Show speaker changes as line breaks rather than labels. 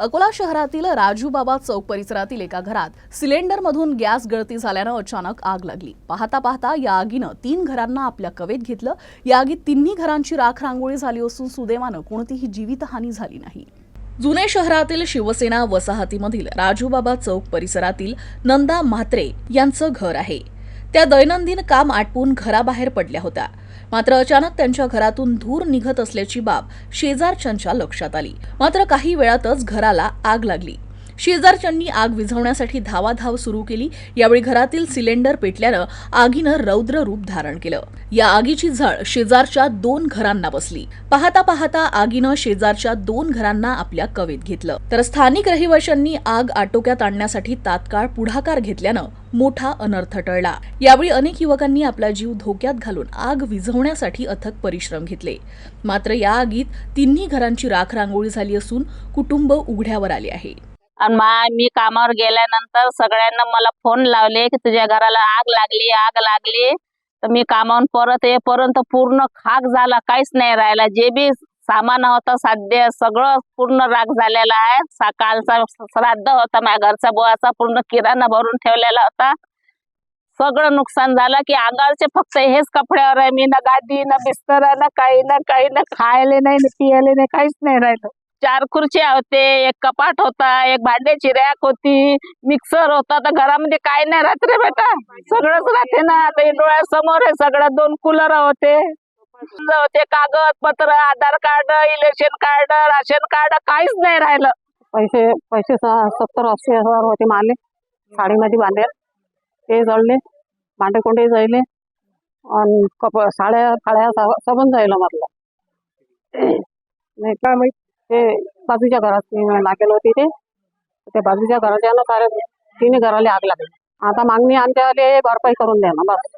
अकोला शहरातील राजूबाबा चौक परिसरातील एका घरात सिलेंडरमधून गॅस गळती झाल्यानं अचानक आग लागली. पाहता पाहता या आगीनं तीन घरांना आपल्या कवेत घेतलं. या आगीत तिन्ही घरांची राख रांगोळी झाली असून सुदैवानं कोणतीही जीवितहानी झाली नाही. जुने शहरातील शिवसेना वसाहतीमधील राजूबाबा चौक परिसरातील नंदा म्हात्रे यांचं घर आहे. त्या दैनंदिन काम आटपून घराबाहेर पडल्या होत्या. मात्र अचानक त्यांच्या घरातून धूर निघत असल्याची बाब शेजारच्यांच्या लक्षात आली. मात्र काही वेळातच घराला आग लागली. शेजारच्यांनी आग विझवण्यासाठी धावाधाव सुरू केली. यावेळी घरातील सिलेंडर पेटल्यानं आगीनं रौद्र रूप धारण केलं. या आगीची झळ शेजारच्या दोन घरांना बसली. पाहता पाहता आगीनं शेजारच्या दोन घरांना आपल्या कवेत घेतलं. तर स्थानिक रहिवाशांनी आग आटोक्यात आणण्यासाठी तात्काळ पुढाकार घेतल्यानं मोठा अनर्थ टळला. यावेळी अनेक युवकांनी आपला जीव धोक्यात घालून आग विझवण्यासाठी अथक परिश्रम घेतले. मात्र या आगीत तिन्ही घरांची राख रांगोळी झाली असून कुटुंब उघड्यावर आले आहे.
आणि मी कामावर गेल्यानंतर सगळ्यांना मला फोन लावले की तुझ्या घराला आग लागली आग लागली. तर मी कामावून परत येईपर्यंत पूर्ण खाक झाला काहीच नाही राहिला. जे बी सामान होतं साध्य सगळं पूर्ण राग झालेला आहे. सकाळचा श्राद्ध होता माझ्या घरचा बुवाचा पूर्ण किराणा भरून ठेवलेला होता. सगळं नुकसान झालं की अंगावरचे फक्त हेच कपड्यावर आहे. मी ना गादी ना बिस्तर ना काही ना काही ना खायला नाही ना पियाले नाही काहीच नाही राहिलं. चार खुर्च्या होते एक कपाट होता एक भांड्याची रॅक होती मिक्सर होता. तर घरामध्ये काय नाही राहत रे बेटा. सगळंच राहते ना. आता डोळ्यासमोर आहे सगळं दोन कूलर होते. ते कागदपत्र Aadhaar card election card ration card काहीच नाही राहिलं.
पैसे पैसे सत्तर अस्सी हजार होते माले साडीमध्ये बांधेल. ते जळले. भांडे कोंडे जळले. आणि कप साड्या साड्या सबन सबंध जायला म्हटलं नाही काय माहीत ते बाजूच्या घरात लागेल होती ते. त्या बाजूच्या घराच्या सारे साऱ्या तिन्ही घराला आग लागली. आता मागणी आमच्यावाले भरपाई करून द्या ना बस.